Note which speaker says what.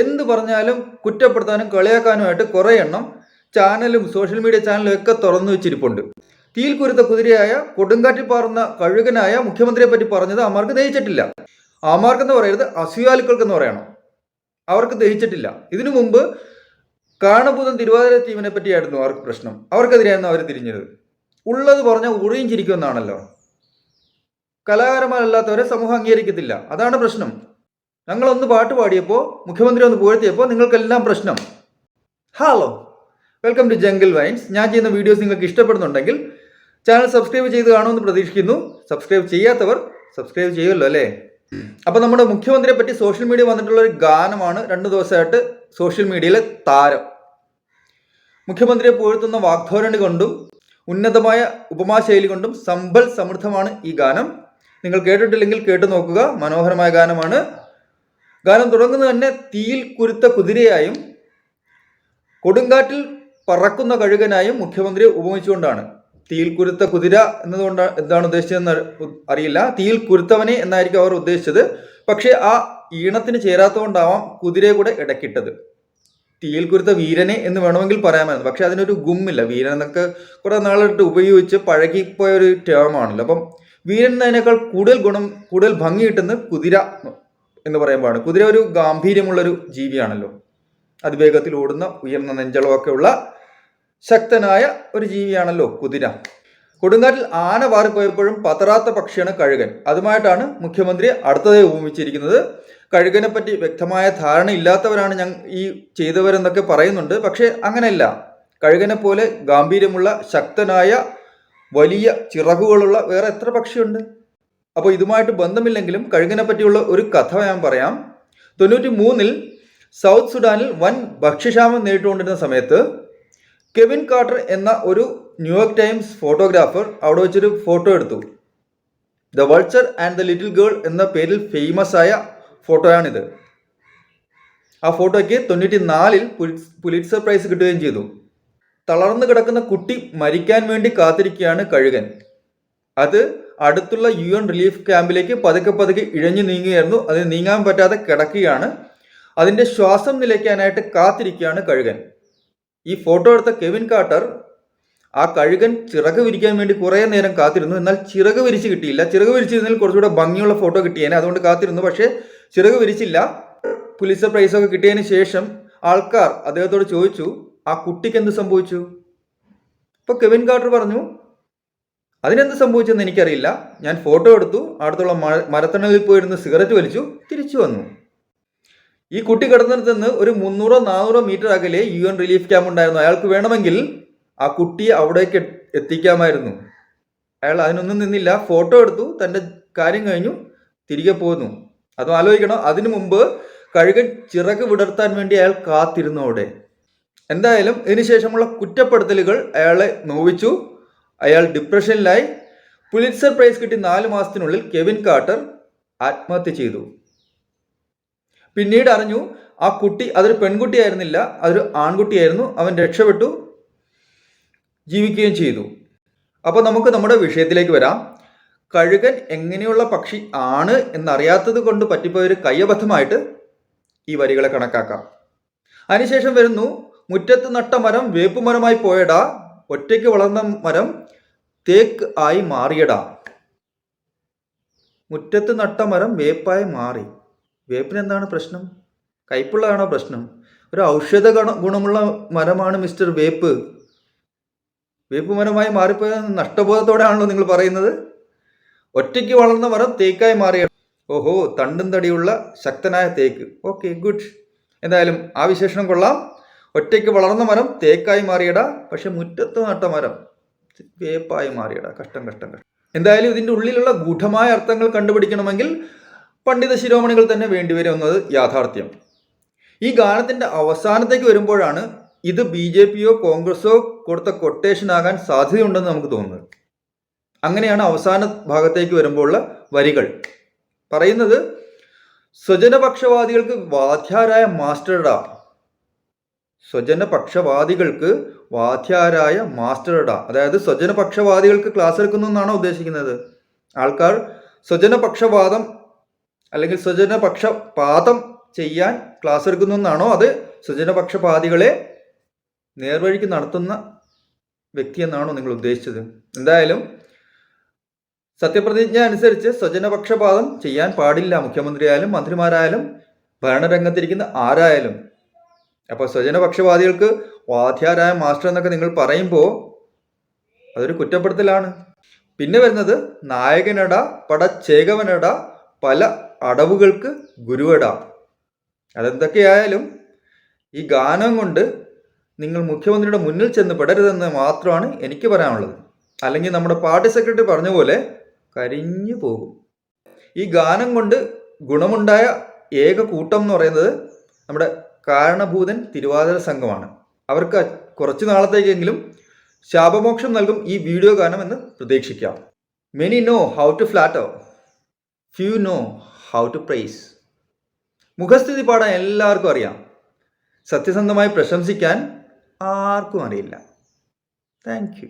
Speaker 1: എന്ത് പറഞ്ഞാലും കുറ്റപ്പെടുത്താനും കളിയാക്കാനുമായിട്ട് കുറേ എണ്ണം ചാനലും സോഷ്യൽ മീഡിയ ചാനലും ഒക്കെ തുറന്നു വെച്ചിരിപ്പുണ്ട്. തീയിൽ കുരുത്ത കുതിരയായ കൊടുങ്കാറ്റിൽ പാറുന്ന കഴുകനായ മുഖ്യമന്ത്രിയെ പറ്റി പറഞ്ഞത് അമാർക്ക് ദഹിച്ചിട്ടില്ല. അമാർക്കെന്ന് പറയരുത് അസുയാലുക്കൾക്കെന്ന് പറയണം. അവർക്ക് ദഹിച്ചിട്ടില്ല. ഇതിനു മുമ്പ് കാണഭൂതം തിരുവാതിര ടീമിനെ പറ്റിയായിരുന്നു അവർക്ക് പ്രശ്നം. അവർക്കെതിരെയായിരുന്നു അവർ തിരിഞ്ഞത്. ഉള്ളത് പറഞ്ഞാൽ ഉറിയും ചിരിക്കുമെന്നാണല്ലോ കലാകാരന്മാരല്ലാത്തവരെ സമൂഹം അംഗീകരിക്കത്തില്ല. അതാണ് പ്രശ്നം. ഞങ്ങളൊന്ന് പാട്ട് പാടിയപ്പോൾ മുഖ്യമന്ത്രി ഒന്ന് പുകഴ്ത്തിയപ്പോൾ നിങ്ങൾക്കെല്ലാം പ്രശ്നം. Hello welcome to jungle vines ഞാൻ ചെയ്യുന്ന വീഡിയോസ് നിങ്ങൾക്ക് ഇഷ്ടപ്പെടുന്നുണ്ടെങ്കിൽ ചാനൽ സബ്സ്ക്രൈബ് ചെയ്ത് കാണുമെന്ന് പ്രതീക്ഷിക്കുന്നു. സബ്സ്ക്രൈബ് ചെയ്യാത്തവർ സബ്സ്ക്രൈബ് ചെയ്യുമല്ലോ അല്ലേ? അപ്പോൾ നമ്മുടെ മുഖ്യമന്ത്രിയെ പറ്റി സോഷ്യൽ മീഡിയ വന്നിട്ടുള്ള ഒരു ഗാനമാണ് രണ്ട് ദിവസമായിട്ട് സോഷ്യൽ മീഡിയയിലെ താരം. മുഖ്യമന്ത്രിയെ പുകഴ്ത്തുന്ന വാഗ്ധോരണി കൊണ്ടും ഉന്നതമായ ഉപമാശൈലി കൊണ്ടും സമ്പൽ സമൃദ്ധമാണ് ഈ ഗാനം. നിങ്ങൾ കേട്ടിട്ടില്ലെങ്കിൽ കേട്ടു നോക്കുക. മനോഹരമായ ഗാനമാണ്. ഗാനം തുടങ്ങുന്നത് തന്നെ തീയിൽ കുരുത്ത കുതിരയായും കൊടുങ്കാറ്റിൽ പറക്കുന്ന കഴുകനായും മുഖ്യമന്ത്രിയെ ഉപമിച്ചുകൊണ്ടാണ്. തീയിൽ കുരുത്ത കുതിര എന്നതുകൊണ്ട് എന്താണ് ഉദ്ദേശിച്ചതെന്ന് അറിയില്ല. തീയിൽ കുരുത്തവനെ എന്നായിരിക്കും അവർ ഉദ്ദേശിച്ചത്. പക്ഷേ ആ ഈണത്തിന് ചേരാത്തതുകൊണ്ടാവാം കുതിരയെ കൂടെ ഇടക്കിട്ടത്. തീയിൽ കുരുത്ത വീരനെ എന്ന് വേണമെങ്കിൽ പറയാമായിരുന്നു. പക്ഷെ അതിനൊരു ഗുമ്മില്ല. വീരൻ എന്നൊക്കെ കുറെ നാളിട്ട് ഉപയോഗിച്ച് പഴകിപ്പോയ ഒരു ടേമാണല്ലോ അപ്പം വീരൻ എന്നതിനേക്കാൾ കൂടുതൽ ഗുണം കൂടുതൽ ഭംഗി കിട്ടുന്നത് കുതിര എന്ന് പറയുമ്പോഴാണ് കുതിര ഒരു ഗാംഭീര്യമുള്ളൊരു ജീവിയാണല്ലോ. അതിവേഗത്തിൽ ഓടുന്ന ഉയർന്ന നെഞ്ചളവൊക്കെ ഉള്ള ശക്തനായ ഒരു ജീവിയാണല്ലോ കുതിര. കൊടുങ്കാറ്റിൽ ആന വാറിപ്പോയപ്പോഴും പതറാത്ത പക്ഷിയാണ് കഴുകൻ. അതുമായിട്ടാണ് മുഖ്യമന്ത്രി അടുത്തതായി ഉപമിച്ചിരിക്കുന്നത് കഴുകനെ പറ്റി വ്യക്തമായ ധാരണ ഇല്ലാത്തവരാണ് ഞങ്ങൾ ഈ ചെയ്തവരെന്നൊക്കെ പറയുന്നുണ്ട്. പക്ഷേ അങ്ങനെയല്ല. കഴുകനെ പോലെ ഗാംഭീര്യമുള്ള ശക്തനായ വലിയ ചിറകുകളുള്ള വേറെ എത്ര പക്ഷിയുണ്ട്? അപ്പോൾ ഇതുമായിട്ട് ബന്ധമില്ലെങ്കിലും കഴുകിനെ പറ്റിയുള്ള ഒരു കഥ ഞാൻ പറയാം. തൊണ്ണൂറ്റി മൂന്നിൽ സൗത്ത് സുഡാനിൽ വൻ ഭക്ഷ്യക്ഷാമം നേരിട്ടുകൊണ്ടിരുന്ന സമയത്ത് കെവിൻ കാർട്ടർ എന്ന ഒരു ന്യൂയോർക്ക് ടൈംസ് ഫോട്ടോഗ്രാഫർ അവിടെ വെച്ചൊരു ഫോട്ടോ എടുത്തു. The vulture and the little girl എന്ന പേരിൽ ഫേമസ് ആയ ഫോട്ടോയാണിത്. ആ ഫോട്ടോയ്ക്ക് തൊണ്ണൂറ്റി നാലിൽ പുലിറ്റ്സർ പ്രൈസ് കിട്ടുകയും ചെയ്തു. തളർന്നു കിടക്കുന്ന കുട്ടി മരിക്കാൻ വേണ്ടി കാത്തിരിക്കുകയാണ് കഴുകൻ. അത് അടുത്തുള്ള യു എൻ റിലീഫ് ക്യാമ്പിലേക്ക് പതുക്കെ പതുക്കെ ഇഴഞ്ഞു നീങ്ങുകയായിരുന്നു. അത് നീങ്ങാൻ പറ്റാതെ കിടക്കുകയാണ്. അതിന്റെ ശ്വാസം നിലയ്ക്കാനായിട്ട് കാത്തിരിക്കുകയാണ് കഴുകൻ. ഈ ഫോട്ടോ എടുത്ത കെവിൻ കാട്ടർ ആ കഴുകൻ ചിറക് വിരിക്കാൻ വേണ്ടി കുറേ നേരം കാത്തിരുന്നു. എന്നാൽ ചിറക് വിരിച്ച് കിട്ടിയില്ല. ചിറക് വിരിച്ചിരുന്നതിൽ കുറച്ചുകൂടെ ഭംഗിയുള്ള ഫോട്ടോ കിട്ടിയേനെ. അതുകൊണ്ട് കാത്തിരുന്നു. പക്ഷേ ചിറക് വിരിച്ചില്ല. പുലിസർ പ്രൈസൊക്കെ കിട്ടിയതിന് ശേഷം ആൾക്കാർ അദ്ദേഹത്തോട് ചോദിച്ചു ആ കുട്ടിക്ക് എന്ത് സംഭവിച്ചു? ഇപ്പോൾ കെവിൻ കാട്ടർ പറഞ്ഞു അതിനെന്ത് സംഭവിച്ചെന്ന് എനിക്കറിയില്ല. ഞാൻ ഫോട്ടോ എടുത്തു. അടുത്തുള്ള മരത്തണലിൽ പോയിരുന്ന് സിഗരറ്റ് വലിച്ചു. തിരിച്ചു വന്നു. ഈ കുട്ടി കിടന്നിടത്ത് നിന്ന് ഒരു മുന്നൂറോ നാനൂറോ മീറ്റർ അകലെ യു എൻ റിലീഫ് ക്യാമ്പ് ഉണ്ടായിരുന്നു. അയാൾക്ക് വേണമെങ്കിൽ ആ കുട്ടിയെ അവിടേക്ക് എത്തിക്കാമായിരുന്നു. അയാൾ അതിനൊന്നും നിന്നില്ല. ഫോട്ടോ എടുത്തു. തന്റെ കാര്യം കഴിഞ്ഞു. തിരികെ പോന്നു. അതും ആലോചിക്കണം. അതിനു മുമ്പ് കഴുകൻ ചിറക് വിടർത്താൻ വേണ്ടി അയാൾ കാത്തിരുന്നു അവിടെ. എന്തായാലും ഇതിനുശേഷമുള്ള കുറ്റപ്പെടുത്തലുകൾ അയാളെ നോവിച്ചു. അയാൾ ഡിപ്രഷനിലായി പുലിറ്റ്സർ പ്രൈസ് കിട്ടി നാല് മാസത്തിനുള്ളിൽ കെവിൻ കാർട്ടർ ആത്മഹത്യ ചെയ്തു. പിന്നീട് അറിഞ്ഞു ആ കുട്ടി അതൊരു പെൺകുട്ടിയായിരുന്നില്ല അതൊരു ആൺകുട്ടിയായിരുന്നു അവൻ രക്ഷപ്പെട്ടു ജീവിക്കുകയും ചെയ്തു. അപ്പോൾ നമുക്ക് നമ്മുടെ വിഷയത്തിലേക്ക് വരാം. കഴുകൻ എങ്ങനെയുള്ള പക്ഷി ആണ് എന്നറിയാത്തത് കൊണ്ട് പറ്റിപ്പോയ ഒരു കയ്യബദ്ധമായിട്ട് ഈ വരികളെ കണക്കാക്കാം. അതിനുശേഷം വരുന്നു മുറ്റത്ത് നട്ട മരം വേപ്പുമരമായി പോയടാ ഒറ്റയ്ക്ക് വളർന്ന മരം തേക്ക് ആയി മാറിയടാ. മുറ്റത്ത് നട്ട മരം വേപ്പായി മാറി. വേപ്പിന് എന്താണ് പ്രശ്നം? കയ്പുള്ളതാണോ പ്രശ്നം? ഒരു ഔഷധ ഗുണ ഗുണമുള്ള മരമാണ് മിസ്റ്റർ വേപ്പ്. വേപ്പ് മരമായി മാറിപ്പോയ നഷ്ടബോധത്തോടെയാണല്ലോ നിങ്ങൾ പറയുന്നത്. ഒറ്റയ്ക്ക് വളർന്ന മരം തേക്കായി മാറിയ ഓഹോ തണ്ടും തടിയുള്ള ശക്തനായ തേക്ക്. Okay good. എന്തായാലും ആ വിശേഷണം കൊള്ളാം. ഒറ്റയ്ക്ക് വളർന്ന മരം തേക്കായി മാറിയടാ പക്ഷെ മുറ്റത്ത് നട്ട മരം വേപ്പായി മാറിയടാ. കഷ്ടം കഷ്ടം കഷ്ടം. എന്തായാലും ഇതിന്റെ ഉള്ളിലുള്ള ഗൂഢമായ അർത്ഥങ്ങൾ കണ്ടുപിടിക്കണമെങ്കിൽ പണ്ഡിത ശിരോമണികൾ തന്നെ വേണ്ടിവരുന്നത് യാഥാർത്ഥ്യം. ഈ ഗാനത്തിന്റെ അവസാനത്തേക്ക് വരുമ്പോഴാണ് ഇത് ബി ജെ പിയോ കോൺഗ്രസോ കൊടുത്ത കൊട്ടേഷൻ ആകാൻ സാധ്യതയുണ്ടെന്ന് നമുക്ക് തോന്നുന്നത്. അങ്ങനെയാണ് അവസാന ഭാഗത്തേക്ക് വരുമ്പോഴുള്ള വരികൾ. പറയുന്നത് സ്വജനപക്ഷവാദികൾക്ക് വാധ്യാരായ മാസ്റ്റർഡാ. സ്വജനപക്ഷവാദികൾക്ക് വാധ്യാരായ മാസ്റ്റർഡ അതായത് സ്വജനപക്ഷവാദികൾക്ക് ക്ലാസ് എടുക്കുന്നു എന്നാണോ ഉദ്ദേശിക്കുന്നത്? ആൾക്കാർ സ്വജനപക്ഷവാദം അല്ലെങ്കിൽ സ്വജനപക്ഷപാതം ചെയ്യാൻ ക്ലാസ് എടുക്കുന്നു എന്നാണോ അത് സ്വജനപക്ഷപാതികളെ നേർവഴിക്ക് നടത്തുന്ന വ്യക്തി എന്നാണോ നിങ്ങൾ ഉദ്ദേശിച്ചത്? എന്തായാലും സത്യപ്രതിജ്ഞ അനുസരിച്ച് സ്വജനപക്ഷപാതം ചെയ്യാൻ പാടില്ല. മുഖ്യമന്ത്രിയായാലും മന്ത്രിമാരായാലും ഭരണരംഗത്തിരിക്കുന്ന ആരായാലും അപ്പോൾ സ്വജനപക്ഷപാതികൾക്ക് വാധ്യാരായ മാസ്റ്റർ എന്നൊക്കെ നിങ്ങൾ പറയുമ്പോൾ അതൊരു കുറ്റപ്പെടുത്തലാണ്. പിന്നെ വരുന്നത് നായകനട പടച്ചേകവനട പല അടവുകൾക്ക് ഗുരുവട. അതെന്തൊക്കെയായാലും ഈ ഗാനം കൊണ്ട് നിങ്ങൾ മുഖ്യമന്ത്രിയുടെ മുന്നിൽ ചെന്ന് പെടരുതെന്ന് മാത്രമാണ് എനിക്ക് പറയാനുള്ളത്. അല്ലെങ്കിൽ നമ്മുടെ പാർട്ടി സെക്രട്ടറി പറഞ്ഞ പോലെ കരിഞ്ഞു പോകും. ഈ ഗാനം കൊണ്ട് ഗുണമുണ്ടായ ഏക കൂട്ടം എന്ന് പറയുന്നത് നമ്മുടെ കാരണഭൂതൻ തിരുവാതിര സംഘമാണ്. അവർക്ക് കുറച്ച് നാളത്തേക്കെങ്കിലും ശാപമോക്ഷം നൽകും ഈ വീഡിയോ കാരണം എന്ന് പ്രതീക്ഷിക്കാം. Many know how to flatter few know how to praise മുഖസ്ഥിതി പാടാൻ എല്ലാവർക്കും അറിയാം. സത്യസന്ധമായി പ്രശംസിക്കാൻ ആർക്കും അറിയില്ല. Thank you